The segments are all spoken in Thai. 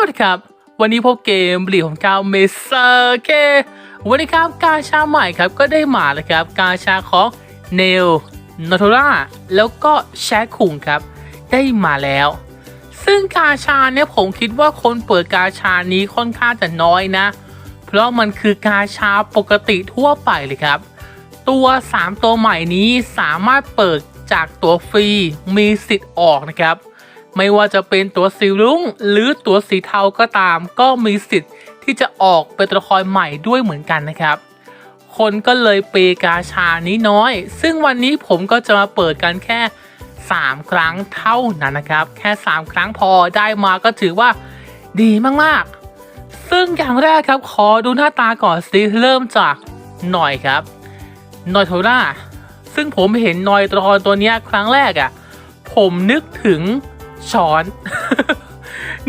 วัสดีครับ วันนี้พบเกมบลีของกาวเมเซอร์เค วันนี้ครับกาชาใหม่ครับก็ได้มาแล้วครับ กาชาของเนลนอทราแล้วก็แชคุงครับ ได้มาแล้ว ซึ่งกาชาเนี่ยผมคิดว่าคนเปิดกาชานี้ค่อนข้างจะน้อยนะ เพราะมันคือกาชาปกติทั่วไปเลยครับ ตัว 3 ตัวใหม่นี้สามารถเปิดจากตัวฟรีมีสิทธิ์ออกนะครับ ไม่ว่าจะเป็นตัวสีรุ้งหรือตัวสีเทาก็ตาม ก็มีสิทธิ์ที่จะออกเป็นตัวละครใหม่ด้วยเหมือนกันนะครับ คนก็เลยเปกาชานี้น้อย ซึ่งวันนี้ผมก็จะมาเปิดกันแค่ 3 ครั้งเท่านั้นนะครับ แค่ 3 ครั้งพอได้มาก็ถือว่าดีมากๆ ซึ่งอย่างแรกครับขอดูหน้าตาก่อนสิเริ่มจากหน่อยครับนอยโทราซึ่งผมเห็นนอยตัวละครตัวนี้ครั้งแรกอะ่ะ ผมนึกถึง ช้อน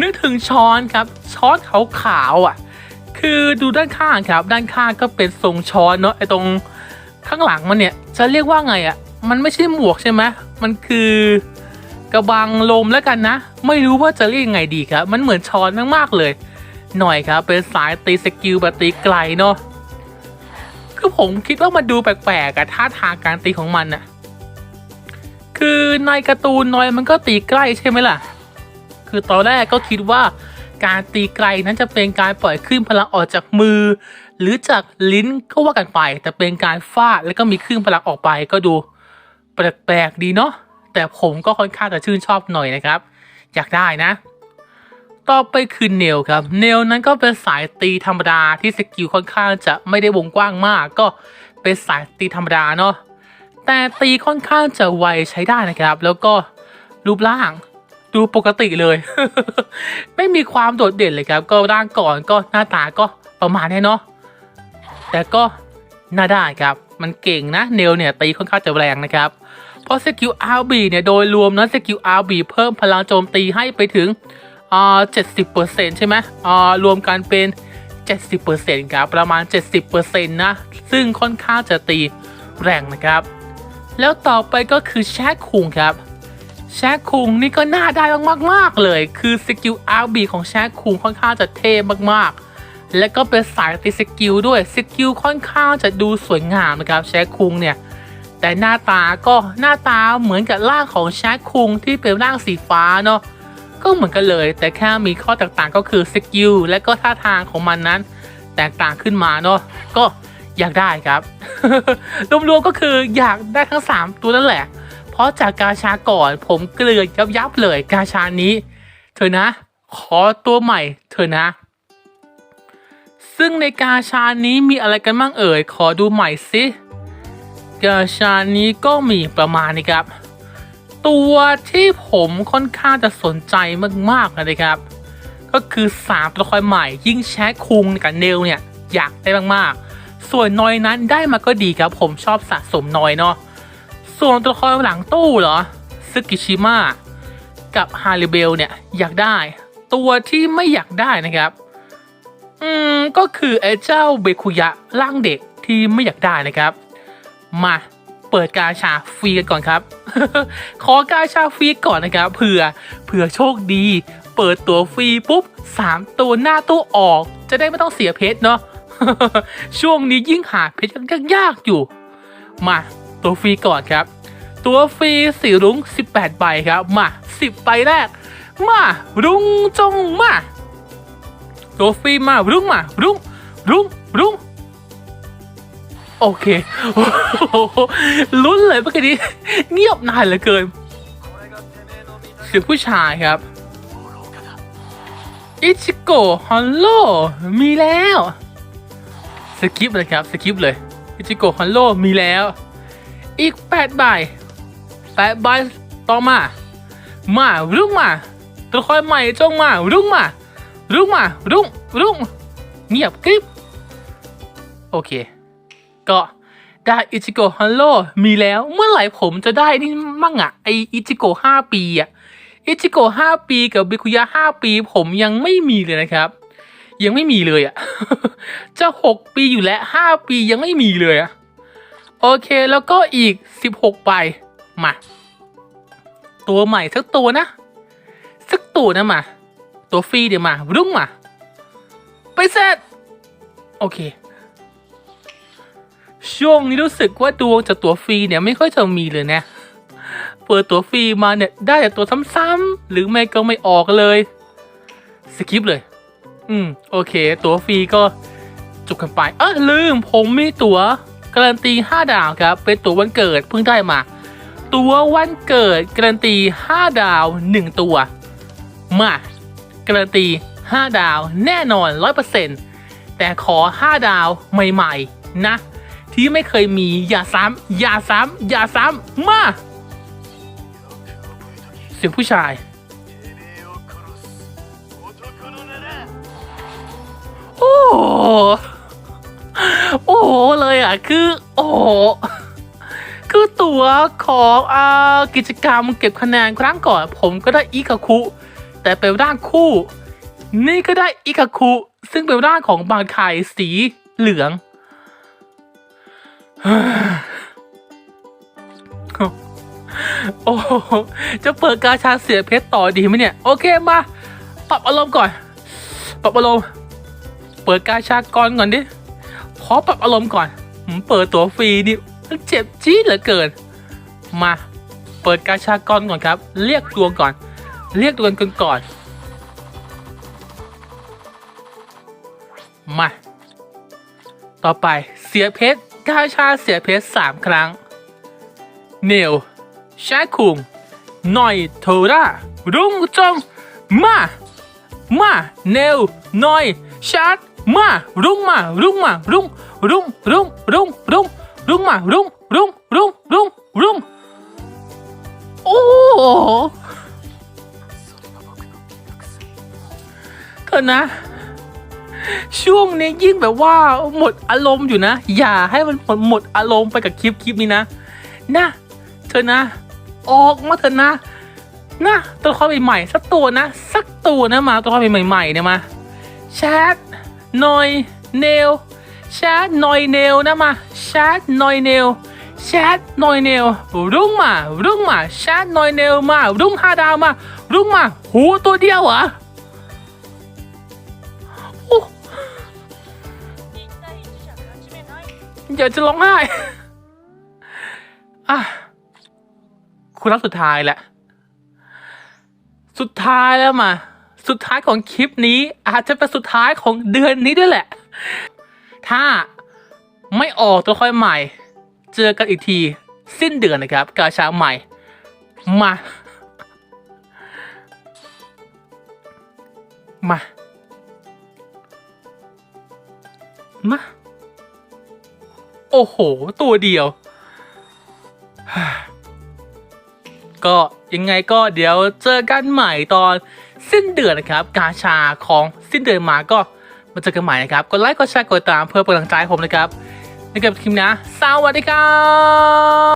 นึกถึงช้อนครับ ช้อนขาวๆอะ คือดูด้านข้างครับ ด้านข้างก็เป็นทรงช้อนเนาะไอตรงข้างหลังมันเนี่ยจะเรียกว่าไงอะ่ะ มันไม่ใช่หมวกใช่ไหมมันคือกระบังลมแล้วกันนะ ไม่รู้ว่าจะเรียกยังไงดีครับ มันเหมือนช้อนมากๆเลย หน่อยครับ เป็นสายตีสกิลแบบตีไกลเนาะคือผมคิดว่ามันดูแปลกๆอะท่าทางการตีของมันอะ คือในการ์ตูนนอยมันก็ตีใกล้ใช่ไหมล่ะ คือตอนแรกก็คิดว่าการตีไกลนั้นจะเป็นการปล่อยขึ้นพลังออกจากมือ หรือจากลิ้นก็ว่ากันไป แต่เป็นการฟาดแล้วก็มีขึ้นพลังออกไปก็ดูแปลกๆดีเนาะแต่ผมก็ค่อนข้างจะชื่นชอบหน่อยนะครับ อยากได้นะ ต่อไปคือเนลครับ เนลนั้นก็เป็นสายตีธรรมดาที่สกิลค่อนข้างจะไม่ได้วงกว้างมาก ก็เป็นสายตีธรรมดาเนาะ แต่ตีค่อนข้างจะไวใช้ได้นะครับ แล้วก็รูปร่างดูปกติเลย ไม่มีความโดดเด่นเลยครับ ก็ร่างก่อนก็หน้าตาก็ประมาณนี้เนาะแต่ก็น่าได้ครับ มันเก่งนะเนลเนี่ยตีค่อนข้างจะแรงนะครับ เพราะสกิล RB เนี่ยโดยรวมนะสกิล RB เพิ่มพลังโจมตีให้ไปถึงอ่าเจ็ดสิบเปอร์เซ็นต์ใช่ไหมอ่ารวมกันเป็นเจ็ดสิบเปอร์เซ็นต์ครับประมาณเจ็ดสิบเปอร์เซ็นต์นะซึ่งค่อนข้างจะตีแรงนะครับ แล้วต่อไปก็คือแชคคุงครับแชคคุงนี่ก็น่าได้มากๆเลย คือสกิล RB ของแชคคุงค่อนข้างจะเท่มากๆ และก็เป็นสายตีสกิลด้วยสกิลค่อนข้างจะดูสวยงามนะครับแชคคุงเนี่ยแต่หน้าตาก็หน้าตาเหมือนกับร่างของแชคคุงที่เป็นร่างสีฟ้าเนาะก็เหมือนกันเลย แต่แค่มีข้อแตกต่างก็คือสกิลและก็ท่าทางของมันนั้น แตกต่างขึ้นมาเนาะก็ อยากได้ครับ รวมๆก็คืออยากได้ทั้ง 3 ตัวนั่นแหละ เพราะจากกาชาก่อนผมเกลือยับยับๆเลยกาชานี้เธอนะ ขอตัวใหม่เธอนะ ซึ่งในกาชานี้มีอะไรกันบ้างเอ่ย ขอดูใหม่สิกาชานี้ก็มีประมาณนี้ครับ ตัวที่ผมค่อนข้างจะสนใจมากๆนะครับ ก็คือ 3 ตัวละครใหม่ยิ่งแชคคุงกับเนลเนี่ยอยากได้มากๆ ส่วนนอยนั้นได้มาก็ดีครับผมชอบสะสมนอยเนาะส่วนตัวละครหลังตู้เหรอซึกิชิมะกับฮาริเบลเนี่ยอยากได้ ตัวที่ไม่อยากได้นะครับ อืมก็คือไอ้เจ้าเบคุยะร่างเด็กที่ไม่อยากได้นะครับ มาเปิดกาชาฟรีกันก่อนครับ ขอกาชาฟรีก่อนนะครับเผื่อเผื่อโชคดี เปิดตัวฟรีปุ๊บสามตัวหน้าตู้ออก จะได้ไม่ต้องเสียเพชรเนาะ ช่วงนี้ยิ่งหาเพชรยัยากอยู่ มาตัวฟรีก่อนครับ ตัวฟรีสีรุ้ง 18 ใบครับ มา 10 ใบแรก มา รุ้งจงมา ตัวฟรีมา รุ้งมา รุ้ง รุ้ง รุ้ง โอเคโอ้ลุ้นเลยเมื่อกี้นี้ เงียบนานเหลือเกินเสียงผู้ชายครับอิชิโกะฮัลโหลมีแล้ว สกิปเลยครับสกิปเลยอิชิโกะฮัลโลมีแล้ว อีกแปดใบแปดใบต่อมา มารุ่งมาตัวละครใหม่จงมารุ่งมา รุ่งมา รุ่งรุ่งเงียบกริบโอเค ก็ได้อิจิโกะฮัลโลมีแล้วเมื่อไหร่ผมจะได้นี่มั่งอะไออิจิโกะห้าปีอะอิจิโกะห้าปีกับบิคุยะห้าปีผมยังไม่มีเลยนะครับ ยังไม่มีเลยอะจะหกปีอยู่แล้วห้าปียังไม่มีเลยอะโอเคแล้วก็อีกสิบหกใบมา ตัวใหม่สักตัวนะ สักตัวนะมา ตัวฟรีเดี๋ยวมารุ่งมา ไปเสร็จ โอเค ช่วงนี้รู้สึกว่าดวงจากตัวฟรีเนี่ยไม่ค่อยจะมีเลยนะ เปิดตัวฟรีมาเนี่ยได้แต่ตัวซ้ำๆหรือไม่ก็ไม่ออกเลย สกิปเลย อืม โอเค ตั๋วฟรีก็จบกันไป เออลืม ผมมีตัวการันตี5ดาวครับ เป็นตั๋ววันเกิดเพิ่งได้มา ตั๋ววันเกิดการันตี5ดาว 1 ตัว มาการันตี5ดาวแน่นอน 100%แต่ขอ 5 ดาวใหม่ ๆ นะ ที่ไม่เคยมี อย่าซ้ำอย่าซ้ำอย่าซ้ำมา เสียงผู้ชาย โอ้โหเลยอะ คือ โอ้คือตัวของอ่ากิจกรรมเก็บคะแนนครั้งก่อน ผมก็ได้อิคาคุ แต่เป็นร่างคู่ นี่ก็ได้อิคาคุ ซึ่งเป็นร่างของบางไคสีเหลืองโอ้โหจะเปิดกาชาเสียเพชรต่อดีไหมเนี่ย โอเคมา ปรับอารมณ์ก่อน ปรับอารมณ์ ปิดกาชากรก่อนดิขอปรับอารมณ์ก่อนผมเปิดตัวฟรีนี่มันเจ็บจี๊ดเหลือเกิน มาเปิดกาชากรก่อนครับ เรียกตัวก่อน เรียกตัวกันก่อน มา ต่อไปเสียเพชรกาชาเสียเพชรสามครั้ง เนลแชคุงหน่อยโทรารุ่งจงมา มา เนลหน่อยชาร์ มารุ่งมารุ่งมารุ่งรุ่งรุ่งรุ่งรุ่งรุ่งมารุ่งรุ่งรุ่งรุ่งรุ่งโอ้เถอะนะ ช่วงนี้ยิ่งแบบว่าหมดอารมณ์อยู่นะ อย่าให้มันหมดหมดอารมณ์ไปกับคลิปคลิปนี้นะนะเธอนะ ออกมาเถอะนะนะตัวละครใหม่ๆสักตัวนะ สักตัวนะมาตัวละครใหม่ๆเนี่ยมาแชท นอยเนลแชทนอยเนลนะมาแชทนอยเนลแชทนอยเนลรุ่งมารุ่งมาแชทนอยเนลมารุ่งห้าดาวมารุ่งมาหูตัวเดียวเหรอโอ้อยาจะร้องไห้อะคุณรับสุดท้ายแหละ สุดท้ายแล้วมา สุดท้ายของคลิปนี้อาจจะเป็นสุดท้ายของเดือนนี้ด้วยแหละ ถ้าไม่ออกตัวค่อยใหม่ เจอกันอีกที สิ้นเดือนนะครับ กาชาใหม่ มา มา มา โอ้โห ตัวเดียว ก็ยังไงก็เดี๋ยวเจอกันใหม่ตอนสิ้นเดือนนะครับ กาชาของสิ้นเดือนมาก็มาเจอกันใหม่นะครับ กดไลค์ กดแชร์ กดติดตามเพื่อเป็นกำลังใจให้ผมนะครับในกับคลิปนะ สวัสดีครับ